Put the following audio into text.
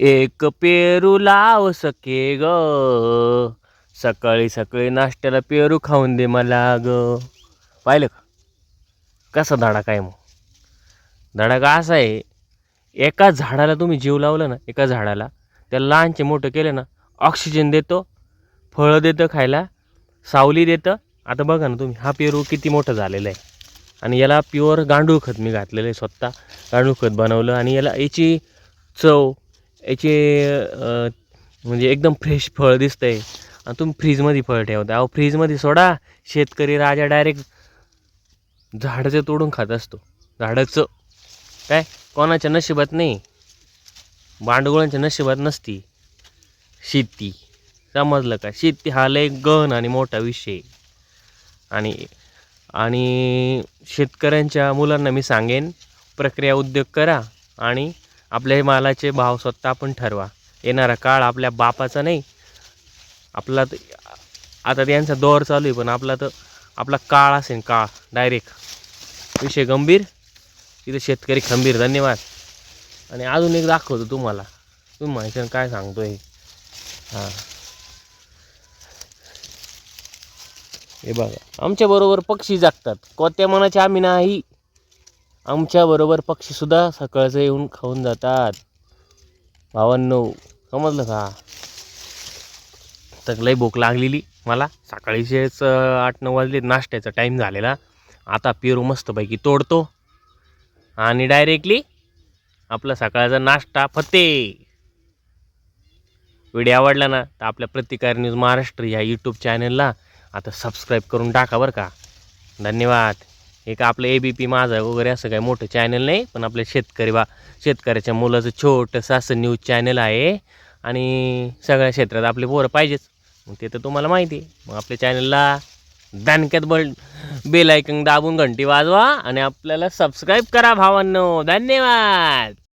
एक पेरू लाव सके ग. सकाळी सकाळी नाश्त्याला पेरू खाऊन दे मला ग. पाहिलं का? कसा धडा काय मग? धडाका असा आहे? एका झाडाला तुम्ही जीव लावलं ना एका झाडाला त्याला लहानचे मोठं केलं ना ऑक्सिजन देतो फळं देतं खायला सावली देतं. आता बघा ना तुम्ही हा पेरू किती मोठं झालेला आहे. आणि याला प्युअर गांडूळ खत मी घातलेलं आहे स्वतः. गांडूळ खत बनवलं आणि याला याची चव याचे म्हणजे एकदम फ्रेश फळ दिसतं आहे आणि तुम्ही फ्रीजमध्ये फळ ठेवता अहो फ्रीजमध्ये सोडा. शेतकरी राजा डायरेक्ट झाडाचं तोडून खात असतो. झाडाचं. काय? कोणाच्या नशिबात नाही. भांडगुळांच्या नशिबात नसती. शेती. समजलं का? शेती हा लय गहन आणि मोठा विषय. आणि आणि शेतकऱ्यांच्या मुलांना मी सांगेन प्रक्रिया उद्योग करा आणि आपल्या मालाचे भाव स्वतः आपण ठरवा. येणारा काळ आपल्या बापाचा नाही. आपला तर आता त्यांचा दौर चालू आहे पण आपला तर आपला काळ असेल काळ डायरेक्ट विषय गंभीर तिथे शेतकरी खंबीर. धन्यवाद. आणि अजून एक दाखवतो तुम्हाला. तुम्ही माहिती काय सांगतो हे. हां हे बघा आमच्याबरोबर पक्षी जागतात. कोत्या मनाचे आम्ही नाही आमच्याबरोबर पक्षीसुद्धा सकाळचं येऊन खाऊन जातात. भावांनो समजलं का? तर लई भूक लागलेली मला. सकाळीचेच आठ नऊ वाजले नाश्त्याचा टाईम झालेला. आता पेरू मस्तपैकी तोडतो. आणि डायरेक्टली आपला सकाळचा नाश्ता फते. व्हिडिओ आवडला ना तर आपल्या प्रतिकार न्यूज महाराष्ट्र या यूट्यूब चॅनलला आता सबस्क्राईब करून टाका बरं का. धन्यवाद. एक आपलं ए बी पी माझा वगैरे असं काही मोठं चॅनल नाही पण आपल्या शेतकरी बा शेतकऱ्याच्या मुलाचं छोटंसं असं न्यूज चॅनल आहे. आणि सगळ्या क्षेत्रात आपले पोरं पाहिजेच. मग ते तर तुम्हाला माहिती आहे. मग आपल्या चॅनलला दणक्यात बल बेलायकन दाबून घंटी वाजवा आणि आपल्याला सबस्क्राईब करा भावांनो. धन्यवाद!